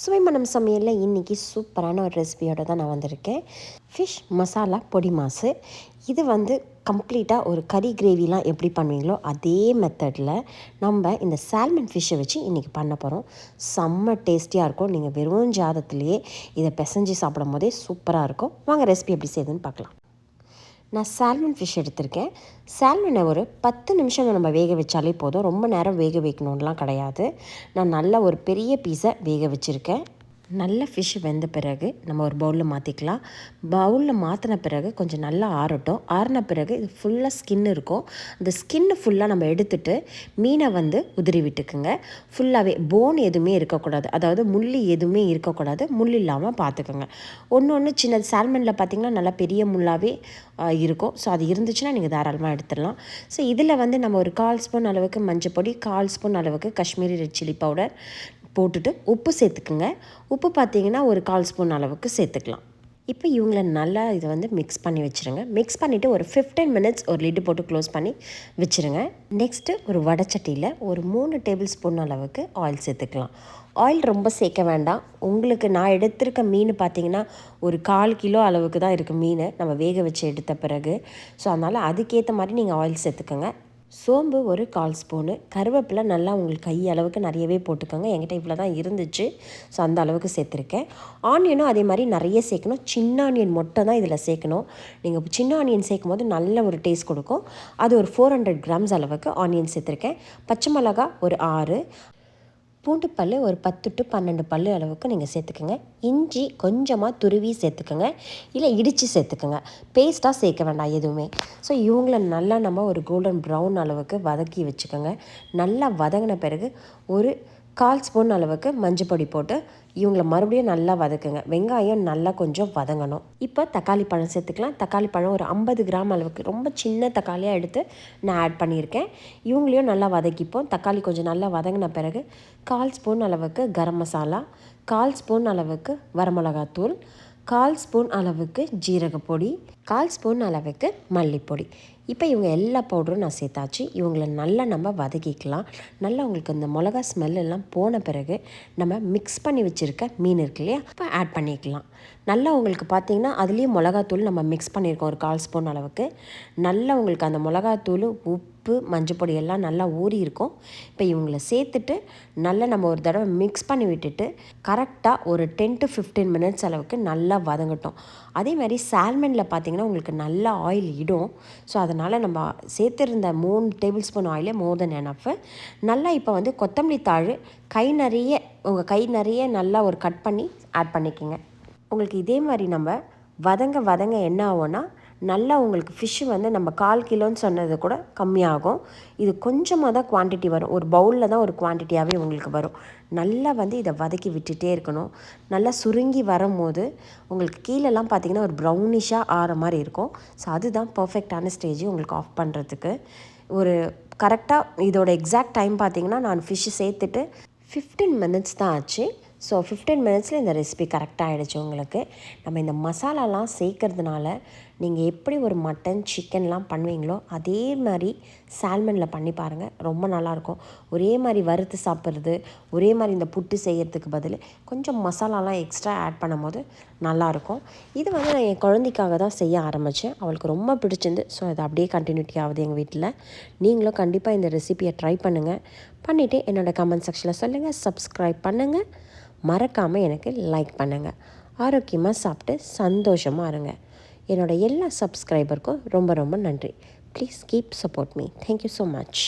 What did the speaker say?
சுவைமணம் சமையலில் இன்றைக்கி சூப்பரான ஒரு ரெசிபியோடு தான் நான் வந்திருக்கேன். ஃபிஷ் மசாலா பொடி மாசு. இது வந்து கம்ப்ளீட்டாக ஒரு கறி கிரேவிலாம் எப்படி பண்ணுவீங்களோ அதே மெத்தடில் நம்ம இந்த சால்மன் ஃபிஷ்ஷை வச்சு இன்றைக்கி பண்ண போகிறோம் செம்ம டேஸ்டியாக இருக்கும். நீங்கள் வெறும் ஜாதத்துலேயே இதை பிசைஞ்சு சாப்பிடும் போதே சூப்பராக இருக்கும். வாங்க ரெசிபி எப்படி செய்யுதுன்னு பார்க்கலாம். நான் சால்மன் ஃபிஷ் எடுத்திருக்கேன். சால்மனை ஒரு பத்து நிமிஷம் நம்ம வேக வச்சாலே போதும். ரொம்ப நேரம் வேக வைக்கணும்லாம் கிடையாது. நான் நல்ல ஒரு பெரிய பீஸை வேக வச்சுருக்கேன். நல்ல ஃபிஷ் வெந்த பிறகு நம்ம ஒரு பவுலில் மாற்றிக்கலாம் பவுலில் மாற்றின பிறகு கொஞ்சம் நல்லா ஆறட்டும். ஆறின பிறகு இது ஃபுல்லாக ஸ்கின் இருக்கும். அந்த ஸ்கின்னு ஃபுல்லாக நம்ம எடுத்துட்டு மீனை வந்து உதிரி விட்டுக்குங்க. ஃபுல்லாகவே போன் எதுவுமே இருக்கக்கூடாது. அதாவது முள்ளி எதுவுமே இருக்கக்கூடாது. முள் இல்லாமல் பார்த்துக்கோங்க ஒன்று ஒன்று சின்ன சால்மனில் பார்த்திங்கன்னா நல்லா பெரிய முள்ளாகவே இருக்கும். ஸோ அது இருந்துச்சுன்னா நீங்கள் தாராளமாக எடுத்துடலாம். ஸோ இதில் வந்து நம்ம ஒரு கால் ஸ்பூன் அளவுக்கு மஞ்சள் பொடி கால் ஸ்பூன் அளவுக்கு காஷ்மீரி ரெட் சில்லி பவுடர் போட்டுட்டு உப்பு சேர்த்துக்குங்க. உப்பு பார்த்தீங்கன்னா ஒரு கால் ஸ்பூன் அளவுக்கு சேர்த்துக்கலாம். இப்போ இவங்கள நல்லா இதை வந்து மிக்ஸ் பண்ணி வச்சுருங்க. மிக்ஸ் பண்ணிவிட்டு ஒரு ஃபிஃப்டீன் மினிட்ஸ் ஒரு லிட்டு போட்டு க்ளோஸ் பண்ணி வச்சுருங்க. நெக்ஸ்ட்டு ஒரு வடச்சட்டியில் ஒரு மூணு டேபிள் ஸ்பூன் அளவுக்கு ஆயில் சேர்த்துக்கலாம். ஆயில் ரொம்ப சேர்க்க வேண்டாம். உங்களுக்கு நான் எடுத்திருக்க மீன் பார்த்தீங்கன்னா ஒரு கால் கிலோ அளவுக்கு தான் இருக்குது மீன். நம்ம வேக வச்சு எடுத்த பிறகு. ஸோ அதனால் அதுக்கேற்ற மாதிரி நீங்கள் ஆயில் சேர்த்துக்கோங்க. சோம்பு ஒரு கால் ஸ்பூனு. கருவேப்பிலை நல்லா உங்களுக்கு கை அளவுக்கு நிறையவே போட்டுக்கோங்க. என்கிட்ட இவ்வளோ தான் இருந்துச்சு. ஸோ அந்த அளவுக்கு சேர்த்துருக்கேன். ஆனியனும் அதே மாதிரி நிறைய சேர்க்கணும். சின்ன ஆனியன் மொட்டை தான் இதில் சேர்க்கணும். நீங்கள் சின்ன ஆனியன் சேர்க்கும் போது நல்ல ஒரு டேஸ்ட் கொடுக்கும். அது ஒரு ஃபோர் ஹண்ட்ரட் கிராம்ஸ் அளவுக்கு ஆனியன் சேர்த்துருக்கேன். பச்சை மிளகா ஒரு ஆறு. பூண்டு பல் ஒரு பத்து டு பன்னெண்டு பல் அளவுக்கு நீங்கள் சேர்த்துக்கோங்க. இஞ்சி கொஞ்சமாக துருவி சேர்த்துக்கோங்க. இல்லை இடித்து சேர்த்துக்கோங்க. பேஸ்ட்டாக சேர்க்க வேண்டாம் எதுவுமே. ஸோ இவங்கள நல்லா நம்ம ஒரு கோல்டன் ப்ரௌன் அளவுக்கு வதக்கி வச்சுக்கோங்க. நல்லா வதங்கின பிறகு ஒரு கால் ஸ்பூன் அளவுக்கு மஞ்சள் பொடி போட்டு இவங்கள மறுபடியும் நல்லா வதக்குங்க. வெங்காயம் நல்லா கொஞ்சம் வதங்கணும். இப்போ தக்காளி பழம் சேர்த்துக்கலாம். தக்காளி பழம் ஒரு ஐம்பது கிராம் அளவுக்கு ரொம்ப சின்ன தக்காளியாக எடுத்து நான் ஆட் பண்ணியிருக்கேன். இவங்களையும் நல்லா வதக்கிப்போம். தக்காளி கொஞ்சம் நல்லா வதங்கின பிறகு கால் ஸ்பூன் அளவுக்கு கரம் மசாலா கால் ஸ்பூன் அளவுக்கு வரமிளகாத்தூள் கால் ஸ்பூன் அளவுக்கு ஜீரகப்பொடி கால் ஸ்பூன் அளவுக்கு மல்லிப்பொடி. இப்போ இவங்க எல்லா பவுடரும் நான் சேர்த்தாச்சு. இவங்களை நல்லா நம்ம வதக்கிக்கலாம். நல்லா உங்களுக்கு இந்த மிளகா ஸ்மெல் எல்லாம் போன பிறகு நம்ம மிக்ஸ் பண்ணி வச்சுருக்க மீன் இருக்கு இல்லையா? இப்போ ஆட் பண்ணிக்கலாம். நல்லா உங்களுக்கு பார்த்தீங்கன்னா அதுலேயும் மிளகாத்தூள் நம்ம மிக்ஸ் பண்ணியிருக்கோம் ஒரு கால் ஸ்பூன் அளவுக்கு. நல்லா உங்களுக்கு அந்த மிளகாத்தூள் உப்பு மஞ்சப்பொடி எல்லாம் நல்லா ஊறி இருக்கும். இப்போ இவங்களை சேர்த்துட்டு நல்லா நம்ம ஒரு தடவை மிக்ஸ் பண்ணி விட்டுட்டு கரெக்டாக ஒரு டென் டு ஃபிஃப்டீன் மினிட்ஸ் அளவுக்கு நல்லா வதங்கட்டும். அதே மாதிரி சால்மனில் பார்த்தீங்கன்னா உங்களுக்கு நல்ல ஆயில் இடும். ஸோ அதனால் நம்ம சேர்த்துருந்த மூணு டேபிள் ஸ்பூன் ஆயிலே மோர் தென் எனஃப் நல்லா இப்போ வந்து கொத்தமல்லி தாழ் கை நிறைய உங்கள் கை நிறைய நல்லா ஒரு கட் பண்ணி ஆட் பண்ணிக்கோங்க. உங்களுக்கு இதே மாதிரி நம்ம வதங்க வதங்க என்ன ஆகும்னா நல்லா உங்களுக்கு ஃபிஷ்ஷு வந்து நம்ம கால் கிலோன்னு சொன்னது கூட கம்மியாகும். இது கொஞ்சமாக தான் குவான்டிட்டி வரும். ஒரு பவுலில் தான் ஒரு குவான்டிட்டியாகவே உங்களுக்கு வரும். நல்லா வந்து இதை வதக்கி விட்டுட்டே இருக்கணும். நல்லா சுருங்கி வரும்போது உங்களுக்கு கீழெல்லாம் பார்த்திங்கன்னா ஒரு ப்ரௌனிஷாக ஆற மாதிரி இருக்கும். ஸோ அதுதான் பர்ஃபெக்டான ஸ்டேஜ் உங்களுக்கு ஆஃப் பண்ணுறதுக்கு ஒரு கரெக்டாக இதோட எக்ஸாக்ட் டைம் பார்த்திங்கன்னா நான் ஃபிஷ்ஷு சேர்த்துட்டு ஃபிஃப்டீன் மினிட்ஸ் தான் ஆச்சு. ஸோ ஃபிஃப்டீன் மினிட்ஸில் இந்த ரெசிபி கரெக்டாக ஆகிடுச்சு உங்களுக்கு. நம்ம இந்த மசாலாலாம் சேர்க்கறதுனால நீங்கள் எப்படி ஒரு மட்டன் சிக்கன்லாம் பண்ணுவீங்களோ அதே மாதிரி சால்மனில் பண்ணி பாருங்கள் ரொம்ப நல்லாயிருக்கும். ஒரே மாதிரி வறுத்து சாப்பிட்றது ஒரே மாதிரி இந்த புட்டு செய்கிறதுக்கு பதில் கொஞ்சம் மசாலாலாம் எக்ஸ்ட்ரா ஆட் பண்ணும் போது நல்லாயிருக்கும். இது வந்து நான் என் குழந்தைக்காக தான் செய்ய ஆரம்பித்தேன் அவளுக்கு ரொம்ப பிடிச்சிருந்து ஸோ அது அப்படியே கண்டினியூட்டி ஆகுது எங்கள் வீட்டில் நீங்களும் கண்டிப்பாக இந்த ரெசிபியை ட்ரை பண்ணுங்கள் பண்ணிவிட்டு என்னோடய கமெண்ட் செக்ஷனில் சொல்லுங்கள் சப்ஸ்கிரைப் பண்ணுங்கள் மறக்காமல் எனக்கு லைக் பண்ணுங்கள் ஆரோக்கியமாக சாப்பிட்டு சந்தோஷமாக இருங்க. என்னோடய எல்லா சப்ஸ்கிரைபருக்கும் ரொம்ப ரொம்ப நன்றி. Please keep support me thank you so much